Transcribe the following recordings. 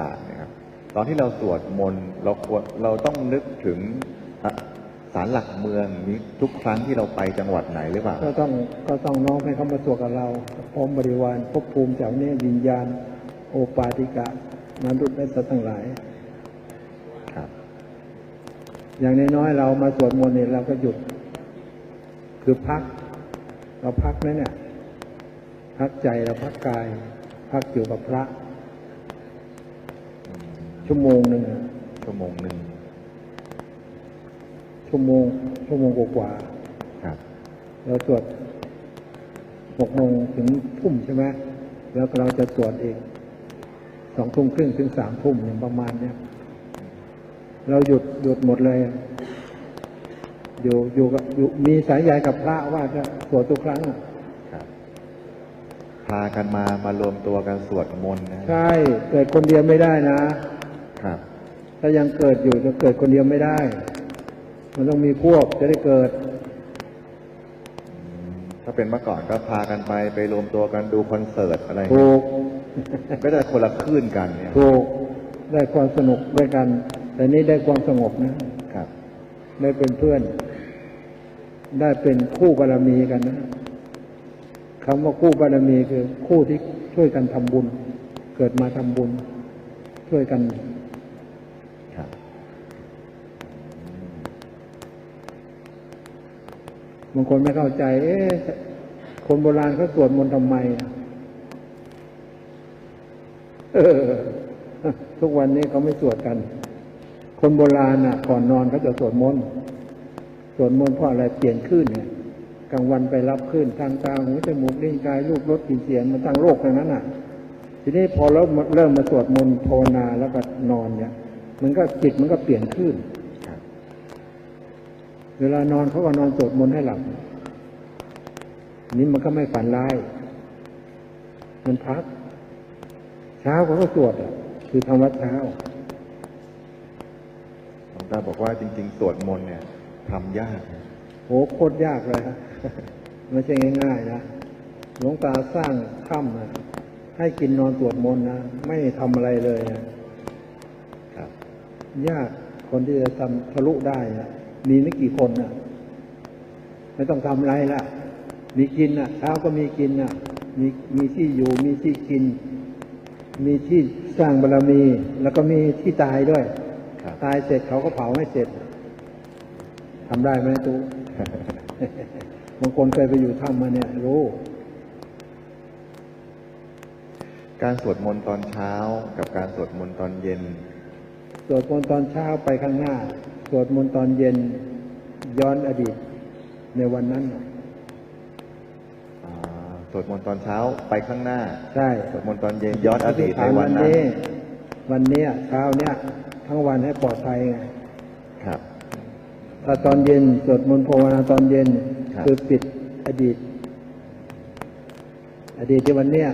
ต่างๆนะครับ ตอนที่เราสวดมนต์เราควรเราต้องนึกถึงอะศาลหลักเมืองนี้ทุกครั้งที่เราไปจังหวัดไหนหรือเปล่าก็ต้องก็ต้องน้อมให้เขามาสวดกับเราพร้อมบริวารภพภูมิจากนี้วิญญาณ โอปาติกะมนุษย์และสัตว์ทั้งหลายครับอย่างน้อยๆเรามาสวดมนต์เนี่ยเราก็หยุด คือพัก เราพักนะเนี่ย พักใจเราพักกาย พักอยู่กับพระ ชั่วโมงหนึ่งอะชั่วโมงหนึ่งชั่วโมงชั่วโมงกว่าครับๆเราสวดหกโมงถึงทุ่มใช่ไหมแล้วก็เราจะสวดอีกสองทุ่มครึ่งถึงสามทุ่มอย่างประมาณเนี้ยเราหยุดหยุดหมดเลยอยู่อยู่กับอยู่มีสายใยกับพระว่าจะสวดทุกครั้งอะครับพากันมามารวมตัวกันสวดมนต์นะใช่เกิดคนเดียวไม่ได้นะ ครับถ้ายังเกิดอยู่จะเกิดคนเดียวไม่ได้ มันต้องมีพวกจะได้เกิด ถ้าเป็นเมื่อก่อนก็พากันไปไปรวมตัวกันดูคอนเสิร์ตอะไรถูกก็จะคนละคลื่นกันเนี่ยถูกได้ความสนุกด้วยกัน แต่นี่ได้ความสงบนะครับ ได้เป็นเพื่อน ได้เป็นคู่บารมีกันนะคำว่าคู่บารมีคือคู่ที่ช่วยกันทำบุญ เกิดมาทำบุญ ช่วยกัน ครับ บางคนไม่เข้าใจ เอ๊ะคนโบราณเขาสวดมนต์ทำไมเออ ทุกวันนี้เขาไม่สวดกัน คนโบราณน่ะ ก่อนนอนเขาจะสวดมนต์สวดมนต์เพราะอะไรเปลี่ยนคลื่นเนี่ยกลางวันไปรับคลื่นทางตาหูจมูกลิ้นกายรูปรสกลิ่นเสียงมันตั้งโรคทั้งนั้นอะ ทีนี้พอเราเริ่มมาสวดมนต์ภาวนาแล้วก็นอนเนี่ย มันก็จิตมันก็เปลี่ยนคลื่น เวลานอนเขาก็นอนสวดมนต์ให้หลับนี่มันก็ไม่ฝันร้าย มันพัก เช้าเขาก็สวดอะ คือทำวัดเช้าหลวงตาบอกว่าจริง ๆ สวดมนต์เนี่ยทำยากนะโหโคตรยากเลยฮะไม่ใช่ง่ายๆนะหลวงตาสร้างถ้ำนะให้กินนอนสวดมนต์นะไม่ทำอะไรเลยนะครับ ยากคนที่จะทำทะลุได้นะ มีไม่กี่คนนะไม่ต้องทำอะไรละมีกินนะเช้าก็มีกินนะมีมีที่อยู่มีที่กิน มีที่สร้างบารมี แล้วก็มีที่ตายด้วยครับตายเสร็จเขาก็เผาให้เสร็จทำได้ไหมตูบางคนเคยไปอยู่ถ้ำมาเนี่ยรู้ การสวดมนต์ตอนเช้ากับการสวดมนต์ตอนเย็น สวดมนต์ตอนเช้าไปข้างหน้า สวดมนต์ตอนเย็นย้อนอดีตในวันนั้นอ่าสวดมนต์ตอนเช้าไปข้างหน้า ใช่สวดมนต์ตอนเย็นย้อนอดีตในฐานวัวันนนั้นนี้วันเนี้ยเช้าเนี้ยทั้งวันให้ปลอดภัยไงครับ ถ้าตอนเย็นสวดมนต์ภาวนาตอนเย็นครับ คือปิดอดีต อดีตที่วันเนี้ย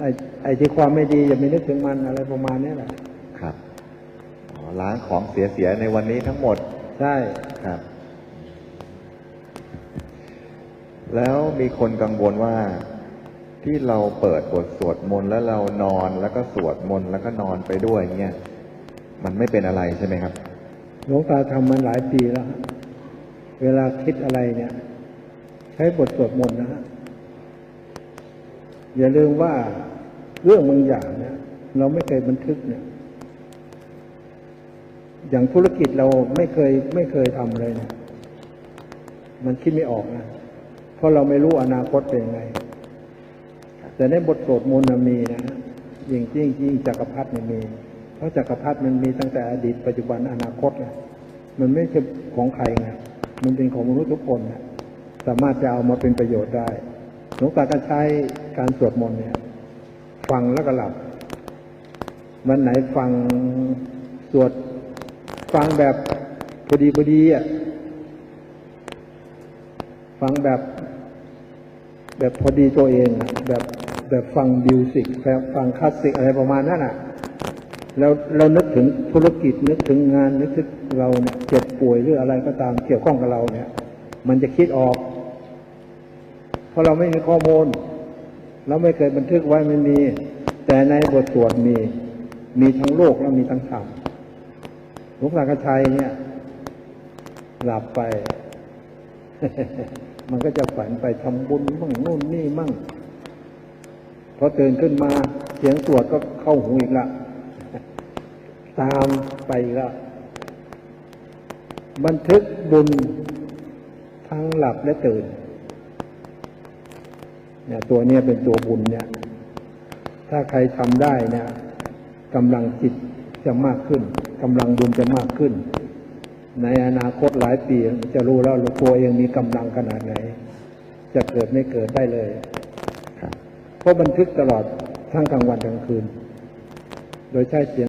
ไอ้ไอ้ที่ความไม่ดีอย่าไปนึกถึงมันอะไรประมาณเนี้ยแหละครับอ๋อ ล้างของเสียๆในวันนี้ทั้งหมด ใช่ครับ แล้วมีคนกังวลว่าที่เราเปิดบทสวดมนต์แล้วเรานอนแล้วก็สวดมนต์แล้วก็นอนไปด้วยเงี้ยมันไม่เป็นอะไรใช่ไหมครับหลวงตาทำมันหลายปีแล้วฮะเวลาคิดอะไรเนี่ย ใช้บทสวดมนต์นะฮะอย่าลืมว่าเรื่องบางอย่างเนี่ย เราไม่เคยบันทึกเนี่ย อย่างธุรกิจเราไม่เคยไม่เคยทำเลยนี่ยมันคิดไม่ออกนะเพราะเราไม่รู้อนาคตเป็นยังไง แต่ในบทสวดมนต์มีนะยิ่งยิ่งยิ่งจักรพรรดิมี เพราะจักรพรรดิมันมีตั้งแต่อดีตปัจจุบันอนาคตไงมันไม่ใช่ของใครไงมันเป็นของมนุษย์ทุกคนนะสามารถจะเอามาเป็นประโยชน์ได้หลวงตาก็ใช้การสวดมนต์เนี่ย ฟังแล้วก็หลับวันไหนฟังสวด ฟังแบบพอดีพอดีอะฟังแบบแบบพอดีตัวเองแบบแบบฟังมิวสิกแบบฟังคลาสสิกอะไรประมาณนั้นอะแล้วเรานึกถึงธุรกิจนึกถึงงานนึกถึงเราเนี่ยเจ็บป่วยหรืออะไรก็ตามเกี่ยวข้องกับเราเนี่ย มันจะคิดออก เพราะเราไม่มีข้อมูลเราไม่เคยบันทึกไว้ไม่มี แต่ในบทสวดมี มีทั้งโลกและมีทั้งธรรม หลวงสังกชัยเนี่ย หลับไป มันก็จะฝันไปทำบุญมั่งนู่นนี่มั่งพอตื่นขึ้นมาเสียงสวดก็เข้าหูอีกละตามไปล้วบันทึกบุญทั้งหลับและตื่นเนี่ยตัวเนี้ยเป็นตัวบุญเนี่ย ถ้าใครทำได้เนี่ยกำลังจิตจะมากขึ้น กำลังบุญจะมากขึ้น ในอนาคตหลายปีจะรู้แล้วตัวเองมีกำลังขนาดไหน จะเกิดไม่เกิดได้เลยครับเพราะบันทึกตลอดทั้งกลางวันกลางคืน โดยใช้เสียง